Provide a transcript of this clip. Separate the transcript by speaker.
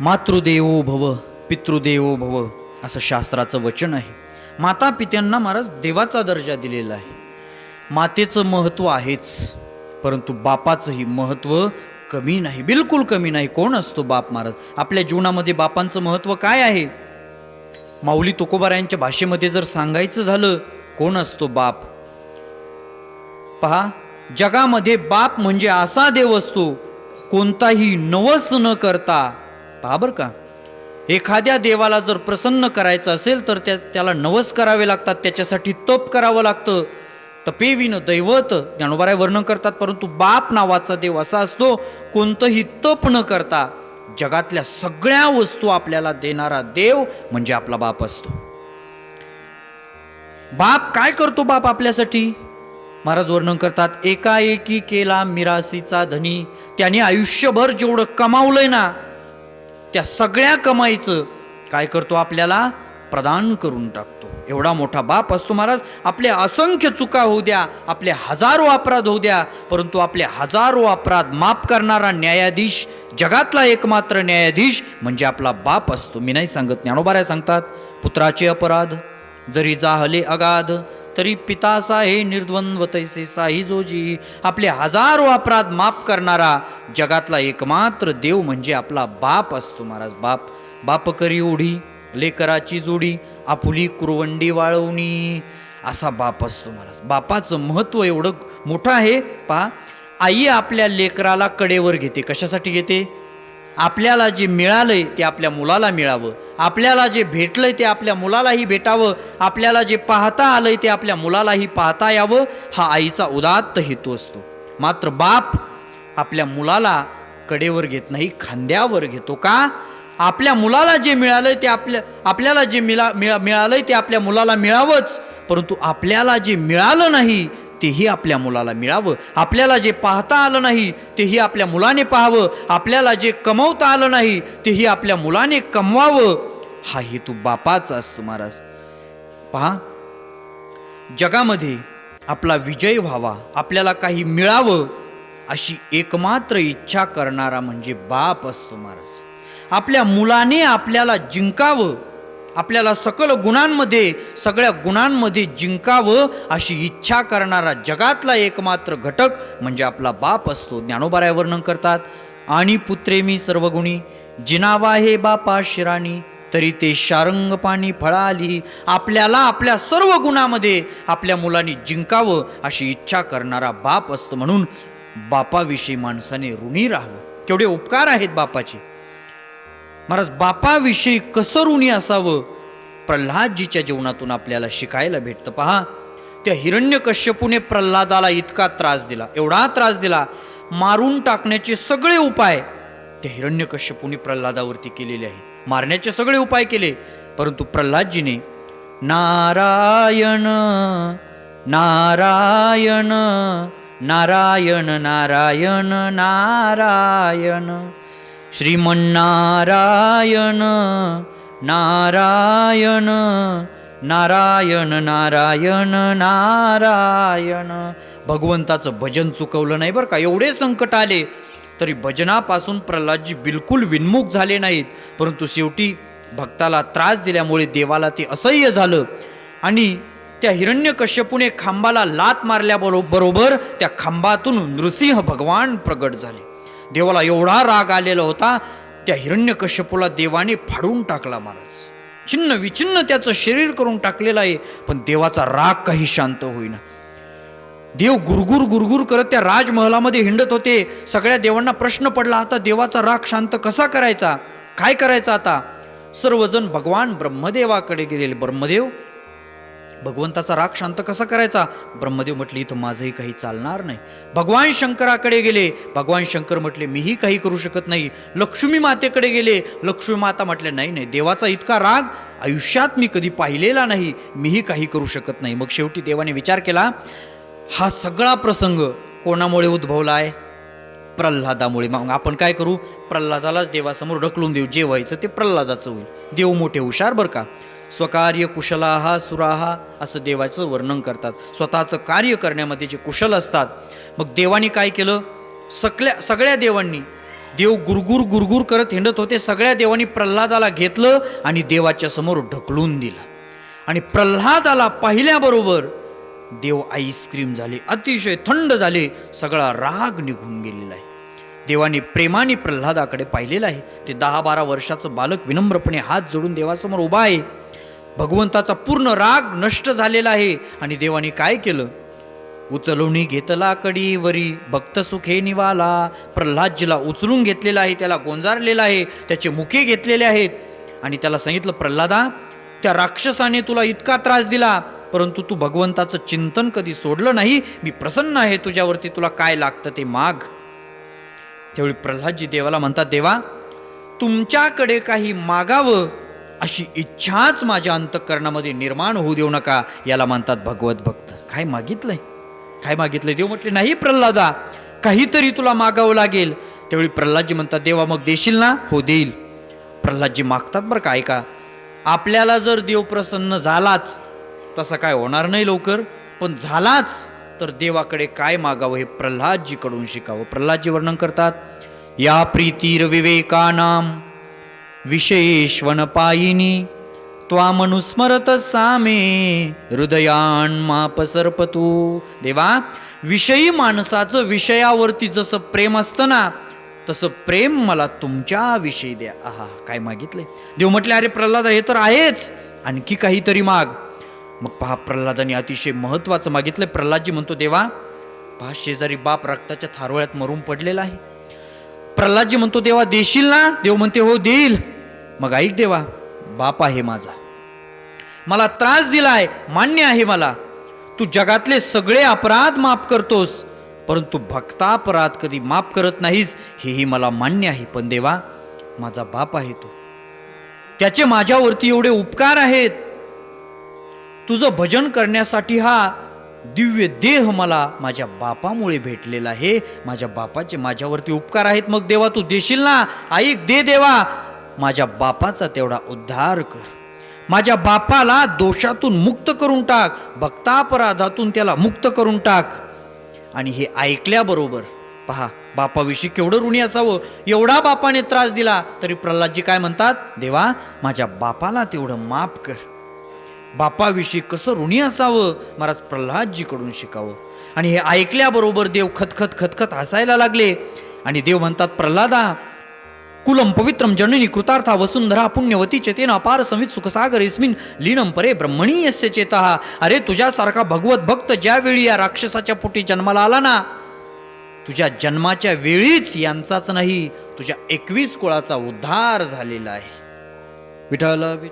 Speaker 1: मातृदेवो भव पितृदेवो भव असं शास्त्राचं वचन आहे. माता पित्यांना महाराज देवाचा दर्जा दिलेला आहे. मातेचं महत्त्व आहेच परंतु बापाचंही महत्त्व कमी नाही बिलकुल कमी नाही. कोण असतो बाप महाराज? आपल्या जीवनामध्ये बापांचं महत्त्व काय आहे? माऊली तुकोबारायांच्या भाषेमध्ये जर सांगायचं झालं कोण असतो बाप? पहा जगामध्ये बाप म्हणजे असा देव असतो कोणताही नवस न करता पहा बरं का. एखाद्या देवाला जर प्रसन्न करायचं असेल तर त्या त्याला नवस करावे लागतात त्याच्यासाठी तप करावं लागतं. तपेविन दैवत ज्ञानोबाराय वर्णन करतात परंतु बाप नावाचा देव असा असतो कोणतंही तप न करता जगातल्या सगळ्या वस्तू आपल्याला देणारा देव म्हणजे आपला बाप असतो. बाप काय करतो बाप आपल्यासाठी? महाराज वर्णन करतात एकाएकी केला मिरासीचा धनी त्याने आयुष्यभर जेवढं कमावलंय ना त्या सगळ्या कमाईचं काय करतो आपल्याला? प्रदान करून टाकतो. एवढा मोठा बाप असतो महाराज. आपले असंख्य चुका होऊ द्या आपले हजारो अपराध होऊ द्या परंतु आपले हजारो अपराध माफ करणारा न्यायाधीश जगातला एकमात्र न्यायाधीश म्हणजे आपला बाप असतो. मी नाही सांगत ज्ञानोबाऱ्या सांगतात पुत्राचे अपराध जरी जाहले अगाध तरी पितासा हे निर्द्वंद्व तैसे साही जोजी आपले हजारो अपराध माफ करणारा जगातला एकमात्र देव म्हणजे आपला बाप असतो महाराज. बाप बाप करी ओढी लेकराची जोडी आपुली कुरवंडी वाळवणी असा बाप असतो महाराज. बापाचं महत्त्व एवढं मोठं आहे पहा आई आपल्या लेकराला कडेवर घेते. कशासाठी घेते? आपल्याला जे मिळालं आहे ते आपल्या मुलाला मिळावं. आपल्याला जे भेटलं आहे ते आपल्या मुलालाही भेटावं. आपल्याला जे पाहता आलं आहे ते आपल्या मुलालाही पाहता यावं. हा आईचा उदात्त हेतू असतो. मात्र बाप आपल्या मुलाला कडेवर घेत नाही खांद्यावर घेतो का? आपल्या मुलाला जे मिळालंय ते आपल्या आपल्याला जे मिळा मिळा आहे ते आपल्या मुलाला मिळावंच. परंतु आपल्याला जे मिळालं नाही तेही आपल्या मुलाला मिळावं. आपल्याला जे पाहता आलं नाही तेही आपल्या मुलाने पाहावं. आपल्याला जे कमवता आलं नाही तेही आपल्या मुलाने कमवावं. हा हेतू बापाचा असतो महाराज. पहा जगामध्ये आपला विजय व्हावा आपल्याला काही मिळावं अशी एकमात्र इच्छा करणारा म्हणजे बाप असतो महाराज. आपल्या मुलाने आपल्याला जिंकावं आपल्याला सकल गुणांमध्ये सगळ्या गुणांमध्ये जिंकावं अशी इच्छा करणारा जगातला एकमात्र घटक म्हणजे आपला बाप असतो ज्ञानोबाराय वर्णन करतात. आणि पुत्रे मी सर्वगुणी जिनावा हे बापा शिराणी तरी ते शारंग पाणी फळाली. आपल्याला आपल्या सर्व गुणामध्ये आपल्या मुलांनी जिंकावं अशी इच्छा करणारा बाप असतो म्हणून बापाविषयी माणसाने ऋणी राहावं. केवढे उपकार आहेत बापाचे. महाराज बापाविषयी कसं ऋणी असावं? प्रल्हादजीच्या जीवनातून आपल्याला शिकायला भेटतं. पहा त्या हिरण्यकश्यपूने प्रल्हादाला इतका त्रास दिला एवढा त्रास दिला मारून टाकण्याचे सगळे उपाय त्या हिरण्यकश्यपूने प्रल्हादावरती केलेले आहेत. मारण्याचे सगळे उपाय केले परंतु प्रल्हादजीने नारायण नारायण नारायण नारायण नारायण श्रीमन्नारायण नारायण नारायण नारायण नारायण. भगवंताचं भजन चुकवलं नाही बरं का? एवढे संकट आले तरी भजनापासून प्रल्हादजी बिलकुल विन्मुख झाले नाहीत. परंतु शेवटी भक्ताला त्रास दिल्यामुळे देवाला ते असह्य झालं. आणि त्या हिरण्यकश्यपूने खांबाला लात मारल्याबरो बरोबर त्या खांबातून नृसिंह भगवान प्रगट झाले. देवाला एवढा राग आलेला होता त्या हिरण्यकश्यपूला देवाने फाडून टाकला महाराज. छिन्न विछिन्न त्याचं शरीर करून टाकलेलं आहे पण देवाचा राग काही शांत होईना. देव गुरगुर गुरगुर करत त्या राजमहलामध्ये हिंडत होते. सगळ्या देवांना प्रश्न पडला आता देवाचा राग शांत कसा करायचा? काय करायचा आता? सर्वजण भगवान ब्रह्मदेवाकडे गेलेले. ब्रह्मदेव भगवंताचा राग शांत कसा करायचा? ब्रह्मदेव म्हटले इथं माझंही काही चालणार नाही. भगवान शंकराकडे गेले. भगवान शंकर म्हटले मीही काही करू शकत नाही. लक्ष्मी मातेकडे गेले. लक्ष्मी माता म्हटले नाही नाही देवाचा इतका राग आयुष्यात मी कधी पाहिलेला नाही. मीही काही करू शकत नाही. मग शेवटी देवाने विचार केला हा सगळा प्रसंग कोणामुळे उद्भवला आहे प्रल्हादामुळे. मग आपण काय करू? प्रल्हादालाच देवासमोर ढकलून देऊ. जे व्हायचं ते प्रल्हादाचं होईल. देव मोठे हुशार बरं का? स्वकार्य कुशलाहा सुराहा असं देवाचं वर्णन करतात. स्वतःचं कार्य करण्यामध्ये जे कुशल असतात मग देवाने काय केलं? सगळ्या सगळ्या देवांनी देव गुरगुर गुरगुर करत हिंडत होते. सगळ्या देवांनी प्रल्हादाला घेतलं आणि देवाच्या समोर ढकलून दिलं. आणि प्रल्हादाला पाहिल्याबरोबर देव आईस्क्रीम झाले अतिशय थंड झाले सगळा राग निघून गेलेला आहे. देवाने प्रेमाने प्रल्हादाकडे पाहिलेलं आहे. ते दहा बारा वर्षाचं बालक विनम्रपणे हात जोडून देवासमोर उभा आहे. भगवंताचा पूर्ण राग नष्ट झालेला आहे आणि देवाने काय केलं? उचलवणी घेतला कडीवरी भक्त सुखे निवाला. प्रल्हादजीला उचलून घेतलेला आहे त्याला गोंजारलेला आहे त्याचे मुखे घेतलेले आहेत. आणि त्याला सांगितलं प्रल्हादा त्या राक्षसाने तुला इतका त्रास दिला परंतु तू भगवंताचं चिंतन कधी सोडलं नाही? मी प्रसन्न आहे तुझ्यावरती तुला काय लागतं ते माग. त्यावेळी प्रल्हादजी देवाला म्हणतात देवा तुमच्याकडे काही मागावं अशी इच्छाच माझ्या अंतःकरणामध्ये निर्माण होऊ देऊ नका. याला म्हणतात भगवत भक्त. काय मागितलंय? काय मागितलंय? देव म्हटले नाही प्रल्हादा काहीतरी तुला मागावं लागेल. त्यावेळी प्रल्हादजी म्हणतात देवा मग देशील ना? हो देईल. प्रल्हादजी मागतात बरं काय का आपल्याला जर देव प्रसन्न झालाच तसं काय होणार नाही लवकर पण झालाच तर देवाकडे काय मागावं हे प्रल्हादजीकडून शिकावं. प्रल्हादजी वर्णन करतात या प्रीतीर विवेकानाम विशेषवन पायिनी त्वामनुस्मरत सामे हृदयान माप सरपतू. देवा विषयी माणसाचं विषयावरती जसं प्रेम असतं ना तसं प्रेम मला तुमच्या विषयी द्या. आहा काय मागितले देव म्हटले अरे प्रल्हाद हे तर आहेच. आणखी काहीतरी माग. मग पहा प्रल्हादाने अतिशय महत्वाचं मागितलं प्रल्हादजी म्हणतो देवा पहा शेजारी बाप रक्ताच्या थारोळ्यात मरून पडलेला आहे. प्रल्हादजी म्हणतो देवा देशील ना? देव म्हणते हो देईल. मग ऐक देवा बाप आहे माझा. मला त्रास दिलाय मान्य आहे मला. तू जगातले सगळे अपराध माफ करतोस परंतु भक्तापराध कधी माफ करत नाहीस हेही मला मान्य आहे. पण देवा माझा बाप आहे तो. त्याचे माझ्यावरती एवढे उपकार आहेत. तुझं भजन करण्यासाठी हा दिव्य देह मला माझ्या बापामुळे भेटलेला आहे. माझ्या बापाचे माझ्यावरती उपकार आहेत. मग देवा तू देशील ना? ऐक दे देवा. माझ्या बापाचा तेवढा उद्धार कर. माझ्या बापाला दोषातून मुक्त करून टाक. भक्तापराधातून त्याला मुक्त करून टाक. आणि हे ऐकल्याबरोबर पहा बापाविषयी केवढं ऋणी असावं. एवढा बापाने त्रास दिला तरी प्रल्हादजी काय म्हणतात? देवा माझ्या बापाला तेवढं माफ कर. बापाविषयी कसं ऋणी असावं? महाराज प्रल्हादजीकडून शिकावं. आणि हे ऐकल्याबरोबर देव खतखत खतखत हसायला लागले. आणि देव म्हणतात प्रल्हादा कुलम पवित्रम जननी कृतार्था वसुंधरा पुण्यवती चेतेन अपार संवित सुखसागर इस्मिन लीनम परे ब्रह्मणी यस्य चेता. अरे तुझ्यासारखा भगवत भक्त ज्यावेळी या राक्षसाच्या पोटी जन्माला आला ना तुझ्या जन्माच्या वेळीच यांचाच नाही तुझ्या एकवीस कुळाचा उद्धार झालेला आहे. विठ्ठल वि